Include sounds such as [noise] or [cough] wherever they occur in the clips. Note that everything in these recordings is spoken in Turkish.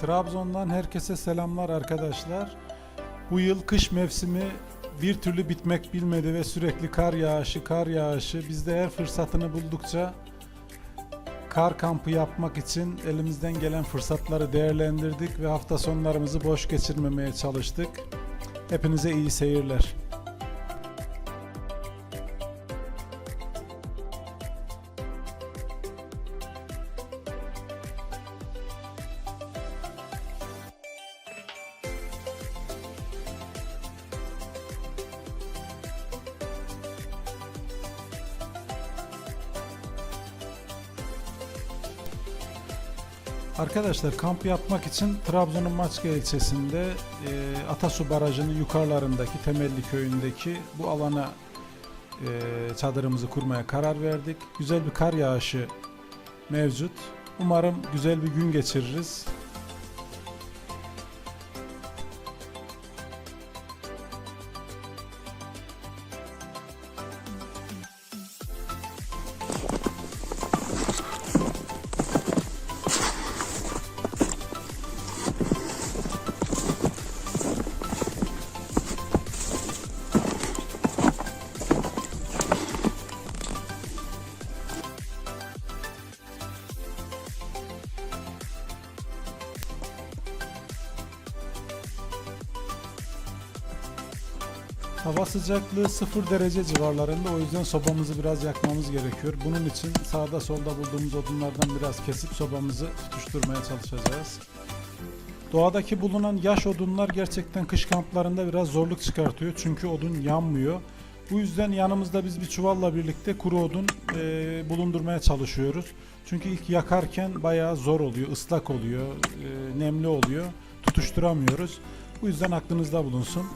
Trabzon'dan herkese selamlar arkadaşlar. Bu yıl kış mevsimi bir türlü bitmek bilmedi ve sürekli kar yağışı, kar yağışı. Biz de her fırsatını buldukça kar kampı yapmak için elimizden gelen fırsatları değerlendirdik ve hafta sonlarımızı boş geçirmemeye çalıştık. Hepinize iyi seyirler. Arkadaşlar kamp yapmak için Trabzon'un Maçka ilçesinde e, Atasu Barajı'nın yukarılarındaki Temelli köyündeki bu alana e, çadırımızı kurmaya karar verdik. Güzel bir kar yağışı mevcut. Umarım güzel bir gün geçiririz. Hava sıcaklığı 0 derece civarlarında o yüzden sobamızı biraz yakmamız gerekiyor. Bunun için sağda solda bulduğumuz odunlardan biraz kesip sobamızı tutuşturmaya çalışacağız. Doğadaki bulunan yaş odunlar gerçekten kış kamplarında biraz zorluk çıkartıyor çünkü odun yanmıyor. Bu yüzden yanımızda biz bir çuvalla birlikte kuru odun e, bulundurmaya çalışıyoruz. Çünkü ilk yakarken bayağı zor oluyor, ıslak oluyor, e, nemli oluyor, tutuşturamıyoruz. Bu yüzden aklınızda bulunsun.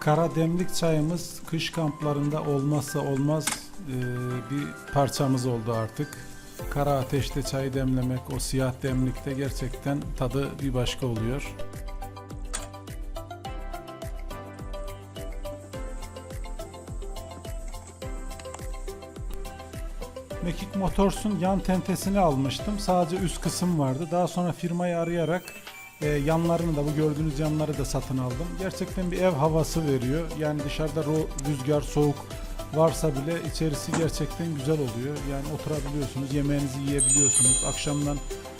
Kara demlik çayımız kış kamplarında olmazsa olmaz e, bir parçamız oldu artık. Kara ateşte çay demlemek, o siyah demlikte gerçekten tadı bir başka oluyor. Mekik Motors'un yan tentesini almıştım. Sadece üst kısım vardı. Daha sonra firmayı arayarak e, yanlarını da bu gördüğünüz yanları da satın aldım. Gerçekten bir ev havası veriyor. Yani dışarıda rüzgar, soğuk varsa bile içerisi gerçekten güzel oluyor. Yani oturabiliyorsunuz, yemeğinizi yiyebiliyorsunuz. Akşamdan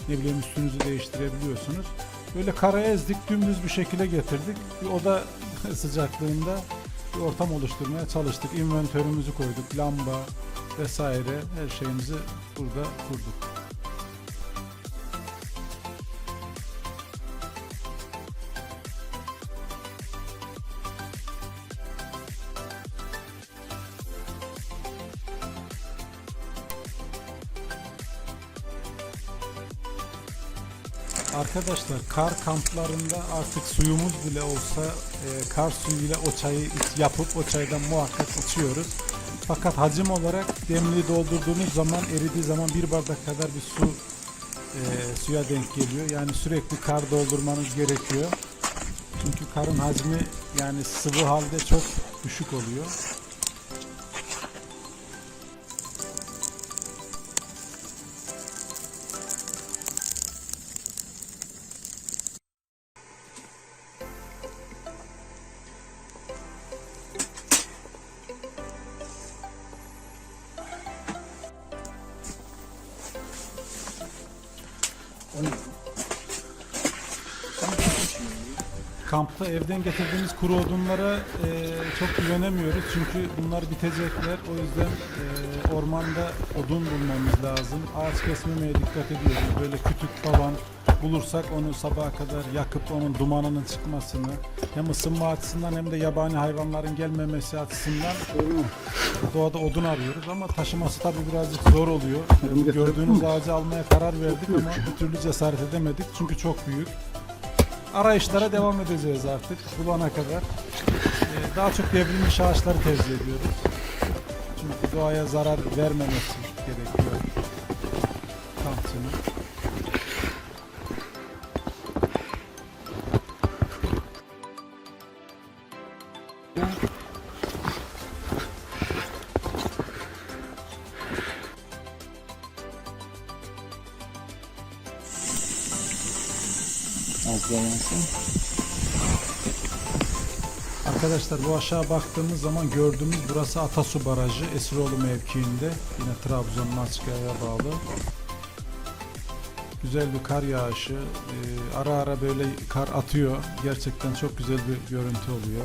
ne bileyim üstünüzü değiştirebiliyorsunuz. Böyle kara ezdik, dümdüz bir şekilde getirdik. Bir oda [laughs] sıcaklığında bir ortam oluşturmaya çalıştık. İnventörümüzü koyduk, lamba vesaire her şeyimizi burada kurduk. Arkadaşlar kar kamplarında artık suyumuz bile olsa e, kar suyuyla o çayı yapıp o çaydan muhakkak içiyoruz. Fakat hacim olarak demliği doldurduğunuz zaman eridiği zaman bir bardak kadar bir su e, suya denk geliyor. Yani sürekli kar doldurmanız gerekiyor. Çünkü karın hacmi yani sıvı halde çok düşük oluyor. Kampta evden getirdiğimiz kuru odunlara e, çok güvenemiyoruz çünkü bunlar bitecekler. O yüzden e, ormanda odun bulmamız lazım. Ağaç kesmemeye dikkat ediyoruz. Böyle kütük falan bulursak onu sabaha kadar yakıp onun dumanının çıkmasını hem ısınma açısından hem de yabani hayvanların gelmemesi açısından doğada odun arıyoruz ama taşıması tabii birazcık zor oluyor. Gördüğünüz ağacı almaya karar verdik ama bir türlü cesaret edemedik çünkü çok büyük arayışlara devam edeceğiz artık bulana kadar. Ee, daha çok devrilmiş ağaçları tercih ediyoruz. Çünkü doğaya zarar vermemesi gerekiyor. Kampçının. Az yansın. Arkadaşlar bu aşağı baktığımız zaman gördüğümüz burası Atasu Barajı Esiroğlu mevkiinde. Yine Trabzon'un Açıkaya'ya bağlı. Güzel bir kar yağışı. Ee, ara ara böyle kar atıyor. Gerçekten çok güzel bir görüntü oluyor.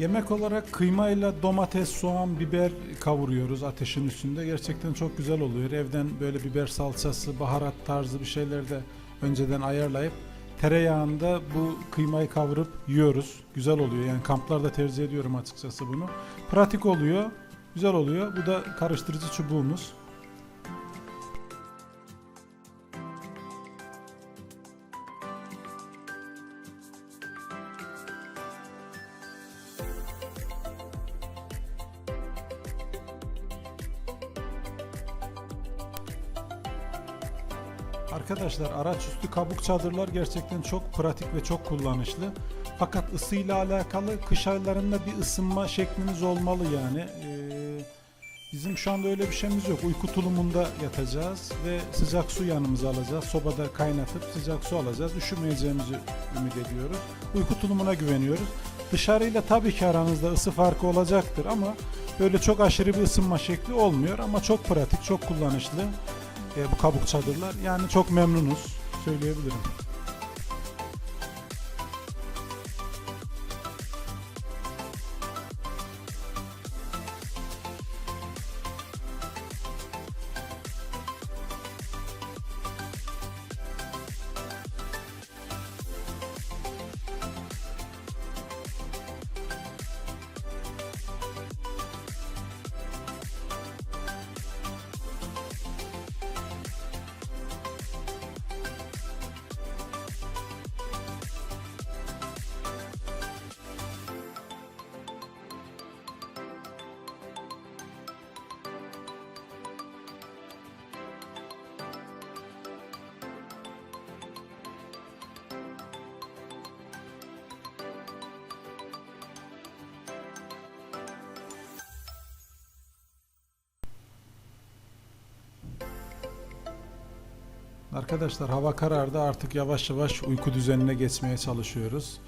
Yemek olarak kıymayla domates, soğan, biber kavuruyoruz ateşin üstünde. Gerçekten çok güzel oluyor. Evden böyle biber salçası, baharat tarzı bir şeyler de önceden ayarlayıp tereyağında bu kıymayı kavurup yiyoruz. Güzel oluyor. Yani kamplarda tercih ediyorum açıkçası bunu. Pratik oluyor. Güzel oluyor. Bu da karıştırıcı çubuğumuz. Arkadaşlar araçüstü kabuk çadırlar gerçekten çok pratik ve çok kullanışlı. Fakat ısıyla alakalı kış aylarında bir ısınma şekliniz olmalı yani. Ee, bizim şu anda öyle bir şeyimiz yok. Uyku tulumunda yatacağız ve sıcak su yanımıza alacağız. Sobada kaynatıp sıcak su alacağız. Üşümeyeceğimizi ümit ediyoruz. Uyku tulumuna güveniyoruz. Dışarıyla tabii ki aranızda ısı farkı olacaktır ama böyle çok aşırı bir ısınma şekli olmuyor ama çok pratik, çok kullanışlı e, bu kabuk çadırlar. Yani çok memnunuz söyleyebilirim. Arkadaşlar hava karardı artık yavaş yavaş uyku düzenine geçmeye çalışıyoruz.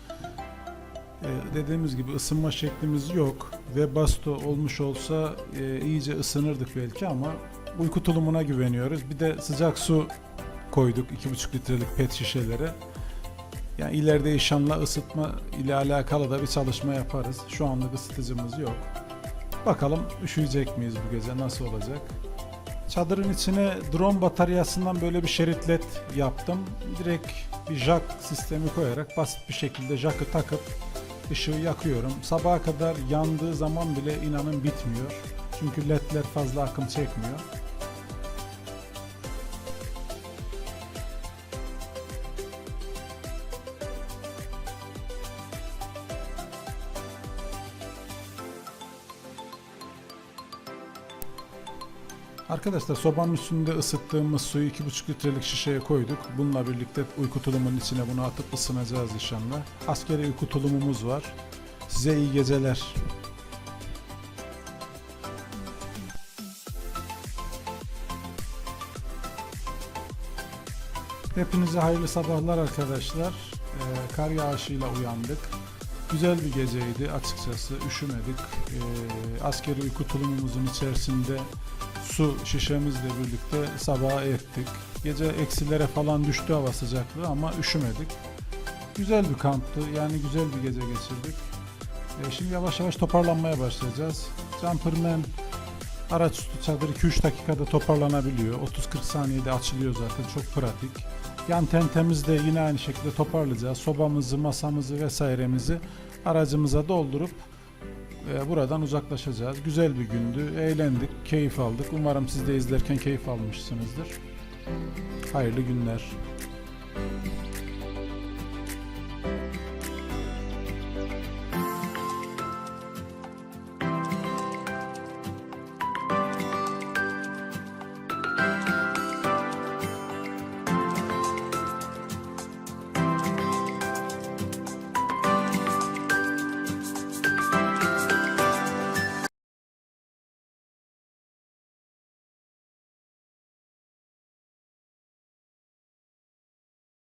Ee, dediğimiz gibi ısınma şeklimiz yok ve basto olmuş olsa e, iyice ısınırdık belki ama uyku tulumuna güveniyoruz. Bir de sıcak su koyduk 2,5 litrelik pet şişelere. Yani ileride inşallah ısıtma ile alakalı da bir çalışma yaparız. Şu anlık ısıtıcımız yok. Bakalım üşüyecek miyiz bu gece nasıl olacak? Çadırın içine drone bataryasından böyle bir şerit led yaptım. Direkt bir jack sistemi koyarak basit bir şekilde jack'ı takıp ışığı yakıyorum. Sabaha kadar yandığı zaman bile inanın bitmiyor. Çünkü ledler fazla akım çekmiyor. Arkadaşlar sobanın üstünde ısıttığımız suyu 2,5 litrelik şişeye koyduk. Bununla birlikte uyku tulumunun içine bunu atıp ısınacağız inşallah. Askeri uyku tulumumuz var. Size iyi geceler. Hepinize hayırlı sabahlar arkadaşlar. Ee, kar yağışıyla uyandık. Güzel bir geceydi açıkçası. Üşümedik. Ee, askeri uyku tulumumuzun içerisinde su şişemizle birlikte sabaha ettik. Gece eksilere falan düştü hava sıcaklığı ama üşümedik. Güzel bir kamptı. Yani güzel bir gece geçirdik. Ee, şimdi yavaş yavaş toparlanmaya başlayacağız. Jumperman araçüstü çadır 2-3 dakikada toparlanabiliyor. 30-40 saniyede açılıyor zaten. Çok pratik. Yan tentemizi de yine aynı şekilde toparlayacağız. Sobamızı, masamızı vesairemizi aracımıza doldurup e, buradan uzaklaşacağız. Güzel bir gündü. Eğlendik, keyif aldık. Umarım siz de izlerken keyif almışsınızdır. Hayırlı günler.